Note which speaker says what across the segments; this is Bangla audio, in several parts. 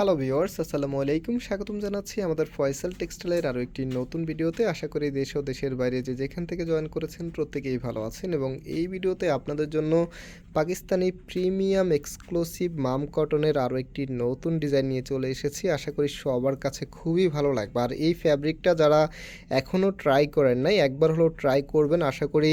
Speaker 1: হ্যালো ভিওয়ার্স আসসালামু আলাইকুম। স্বাগতম জানাচ্ছি আমাদের ফয়সাল টেক্সটাইলের আরও একটি নতুন ভিডিওতে। আশা করি দেশ ও দেশের বাইরে যে যেখান থেকে জয়েন করেছেন প্রত্যেকেই ভালো আছেন এবং এই ভিডিওতে আপনাদের জন্য পাকিস্তানি প্রিমিয়াম এক্সক্লুসিভ মাম কটনের আরও একটি নতুন ডিজাইন নিয়ে চলে এসেছি। আশা করি সবার কাছে খুবই ভালো লাগবে। আর এই ফ্যাব্রিকটা যারা এখনও ট্রাই করেন নাই, একবার হলেও ট্রাই করবেন। আশা করি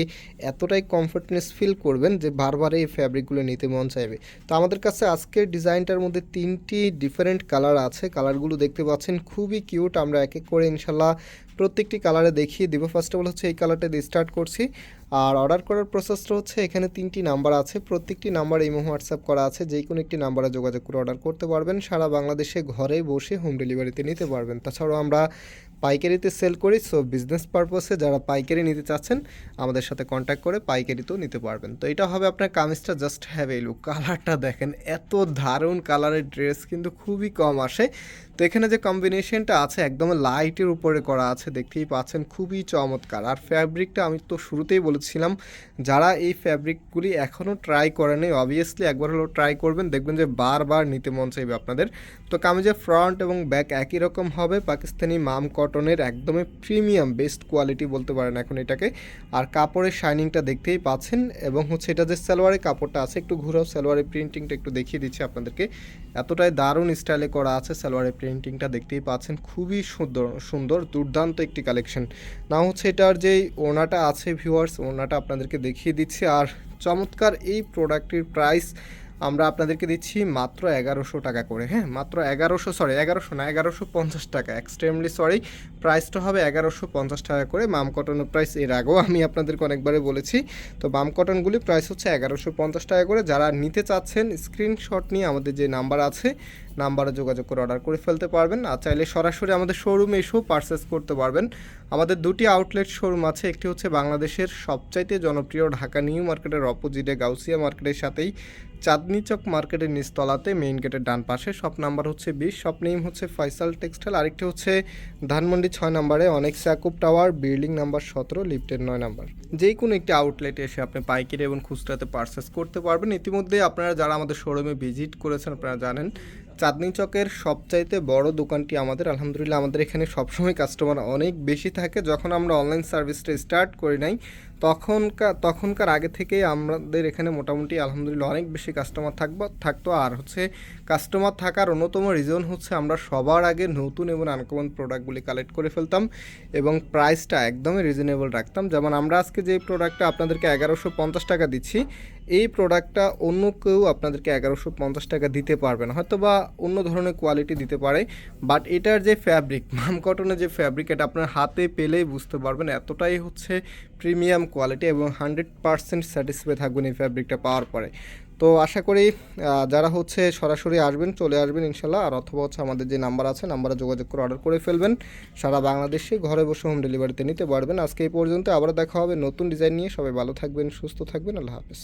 Speaker 1: এতটাই কমফর্টনেস ফিল করবেন যে বারবার এই ফ্যাব্রিকগুলো নিতে মন চাইবে। তো আমাদের কাছে আজকের ডিজাইনটার মধ্যে তিনটি ডিফারেন্ট কালার আছে। কালারগুলো দেখতে পাচ্ছেন, খুবই কিউট। আমরা এক এক করে ইনশাল্লাহ প্রত্যেকটি কালারে দেখিয়ে দিব। ফার্স্ট অফ অল হচ্ছে এই কালারটা দিয়ে স্টার্ট করছি। আর অর্ডার করার প্রসেসটা হচ্ছে এখানে তিনটি নাম্বার আছে। প্রত্যেকটি নাম্বার এই হোয়াটসঅ্যাপ করা আছে। যে কোনো একটি নাম্বারে যোগাযোগ করে অর্ডার করতে পারবেন। সারা বাংলাদেশে ঘরে বসে হোম ডেলিভারিতে নিতে পারবেন। তাছাড়াও আমরা পাইকারিতে সেল করি, সো বিজনেস পারপসে যারা পাইকারি নিতে চাচ্ছেন, আমাদের সাথে কন্ট্যাক্ট করে পাইকারিতেও নিতে পারবেন। তো এটা হবে আপনার কামিজটা জাস্ট হ্যাভ এই লুক কালারটা দেখেন, এত দারুণ কালারের ড্রেস, কিন্তু খুবই কম আসে। তো এখানে যে কম্বিনেশনটা আছে, একদম লাইটের উপরে করা আছে, দেখতেই পাচ্ছেন, খুবই চমৎকার। আর ফ্যাব্রিকটা আমি তো শুরুতেই বলেছিলাম, যারা এই ফ্যাব্রিকগুলি এখনও ট্রাই করেনি অবভিয়াসলি একবার হলেও ট্রাই করবেন, দেখবেন যে বারবার নিতে মন চাইবে আপনাদের। তো কামিজের ফ্রন্ট এবং ব্যাক একই রকম হবে, পাকিস্তানি মাম কটনের একদমই প্রিমিয়াম বেস্ট কোয়ালিটি বলতে পারেন এখন এটাকে। আর কাপড়ের শাইনিংটা দেখতেই পাচ্ছেন, এবং হচ্ছে এটা যে সালোয়ারের কাপড়টা আছে, একটু ঘুরাও সালোয়ারের প্রিন্টিংটা একটু দেখিয়ে দিচ্ছি আপনাদেরকে। এতটাই দারুণ স্টাইলে করা আছে সালোয়ারের প্রিন্টিংটা দেখতেই পাচ্ছেন, খুবই সুন্দর সুন্দর, দুর্দান্ত একটি কালেকশন না হচ্ছে এটার যেই ওনাটা আছে ভিউয়ার্স ওনাটা আপনাদেরকে দেখিয়ে দিচ্ছি। আর চমৎকার এই প্রোডাক্টটির প্রাইস আমরা আপনাদেরকে দিচ্ছি মাত্র এগারোশো টাকা করে হ্যাঁ? মাত্র এগারোশো সরি এগারোশো না, এগারোশো পঞ্চাশ টাকা এক্সট্রিমলি সরি প্রাইসটা হবে এগারোশো পঞ্চাশ টাকা করে মাম কটনের প্রাইস এর আগেও আমি আপনাদেরকে অনেকবারে বলেছি। তো বাম কটনগুলি প্রাইস হচ্ছে এগারোশো পঞ্চাশ টাকা করে। যারা নিতে চাচ্ছেন স্ক্রিনশট নিয়ে আমাদের যে নাম্বার আছে নাম্বারে যোগাযোগ করে অর্ডার করে ফেলতে পারবেন। আর চাইলে সরাসরি আমাদের শোরুমে এসেও পারচেস করতে পারবেন। আমাদের দুটি আউটলেট শোরুম আছে, একটি হচ্ছে বাংলাদেশের সবচাইতে জনপ্রিয় ঢাকা নিউ মার্কেটের অপোজিটে গাউসিয়া মার্কেটের সাথেই চাঁদনি চক মার্কেটের নিচতলাতে মেইন গেটের ডান পাশে। শপ নাম্বার হচ্ছে বিশ শপ নেম হচ্ছে ফয়সাল টেক্সটাইল আরেকটি হচ্ছে ধানমন্ডি ছয় নম্বরে অনেক স্যাকুপ টাওয়ার বিল্ডিং নাম্বার সতেরো লিফটের নয় নাম্বার। যে কোনো একটি আউটলেটে এসে আপনি পাইকারি এবং খুচরাতে পারচেস করতে পারবেন। ইতিমধ্যে আপনারা যারা আমাদের শোরুমে ভিজিট করেছেন, আপনারা জানেন চাঁদনি চকের সবচাইতে বড় দোকানটি আমাদের, আলহামদুলিল্লাহ, আমাদের এখানে সবসময় কাস্টমার অনেক বেশি থাকে। যখন আমরা অনলাইন সার্ভিসটা স্টার্ট করি নাই তখনকার তখনকার আগে থেকেই আমাদের এখানে মোটামুটি আলহামদুলিল্লাহ অনেক বেশি কাস্টমার থাকব, থাকতো। আর হচ্ছে কাস্টমার থাকার অন্যতম রিজন হচ্ছে আমরা সবার আগে নতুন এবং আনকমন প্রোডাক্টগুলি কালেক্ট করে ফেলতাম এবং প্রাইসটা একদমই রিজনেবল রাখতাম। যেমন আমরা আজকে যে প্রোডাক্টটা আপনাদেরকে এগারোশো পঞ্চাশ টাকা দিচ্ছি, এই প্রোডাক্টটা অন্য কেউ আপনাদেরকে এগারোশো পঞ্চাশ টাকা দিতে পারবে না। হয়তো বা অন্য ধরনের কোয়ালিটি দিতে পারে বাট এটার যে ফ্যাব্রিক মাম কটনের যে ফ্যাব্রিক এটা আপনার হাতে পেলেই বুঝতে পারবেন এতটাই হচ্ছে প্রিমিয়াম কোয়ালিটি এবং হান্ড্রেড পারসেন্ট স্যাটিসফাই থাকবেন এই ফ্যাব্রিকটা পাওয়ার পরে। তো আশা করি যারা হচ্ছে সরাসরি আসবেন, চলে আসবেন ইনশাল্লাহ, আর অথবা হচ্ছে আমাদের যে নাম্বার আছে নাম্বারে যোগাযোগ করে অর্ডার করে ফেলবেন। সারা বাংলাদেশে ঘরে বসে হোম ডেলিভারিতে নিতে পারবেন। আজকে এই পর্যন্ত আবার দেখা হবে নতুন ডিজাইন নিয়ে। সবাই ভালো থাকবেন, সুস্থ থাকবেন। আল্লাহ হাফেজ।